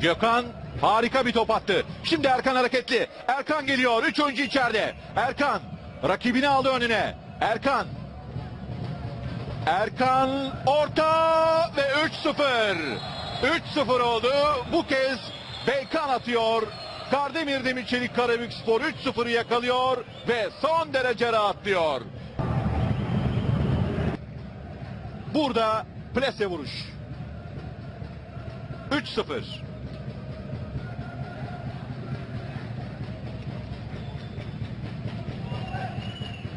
Gökhan harika bir top attı. Şimdi Erkan hareketli. Erkan geliyor. Üç oyuncu içeride. Erkan rakibini aldı önüne. Erkan. Erkan orta ve 3-0. 3-0 oldu. Bu kez Beykan atıyor. Kardemir Demir Çelik Karabük Spor 3-0'ı yakalıyor ve son derece rahatlıyor. Burada plase vuruş. 3-0.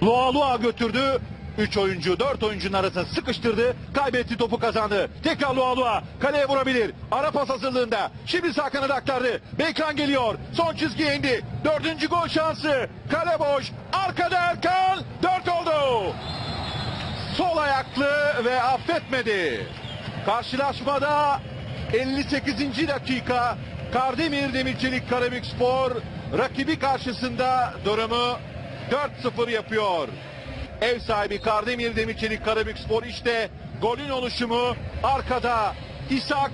Lua Lua götürdü. 3 oyuncu 4 oyuncunun arasına sıkıştırdı. Kaybetti topu kazandı. Tekrar Lua Lua. Kaleye vurabilir. Ara pas hazırlığında. Şimdi sağ kanada aktardı. Beykan geliyor. Son çizgiye indi. Dördüncü gol şansı. Kale boş. Arkada Erkan. 4 oldu. Sol ayaklı ve affetmedi. Karşılaşmada 58. dakika Kardemir Demirçelik Karabük Spor rakibi karşısında durumu 4-0 yapıyor. Ev sahibi Kardemir Demirçelik Karabük Spor işte golün oluşumu arkada İshak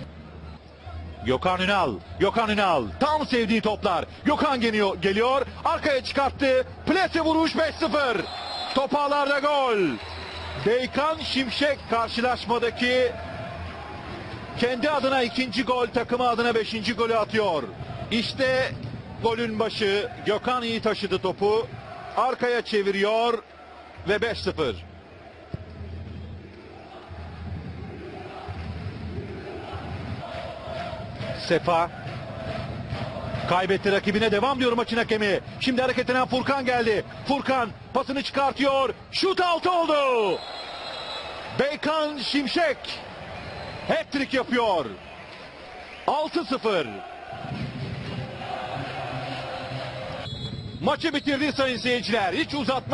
Gökhan Ünal, Gökhan Ünal tam sevdiği toplar. Gökhan geliyor, geliyor arkaya çıkarttı. Plase vuruş 5-0. Top ağlarda gol. Beykan Şimşek karşılaşmadaki kendi adına ikinci gol, takımı adına beşinci golü atıyor. İşte golün başı. Gökhan iyi taşıdı topu. Arkaya çeviriyor ve 5-0. Sefa kaybetti rakibine devam diyor maçın hakemi. Şimdi hareketlenen Furkan geldi. Furkan pasını çıkartıyor. Şut altı oldu. Beykan Şimşek hat-trick yapıyor. 6-0. Maçı bitirdi sayın seyirciler. Hiç uzatma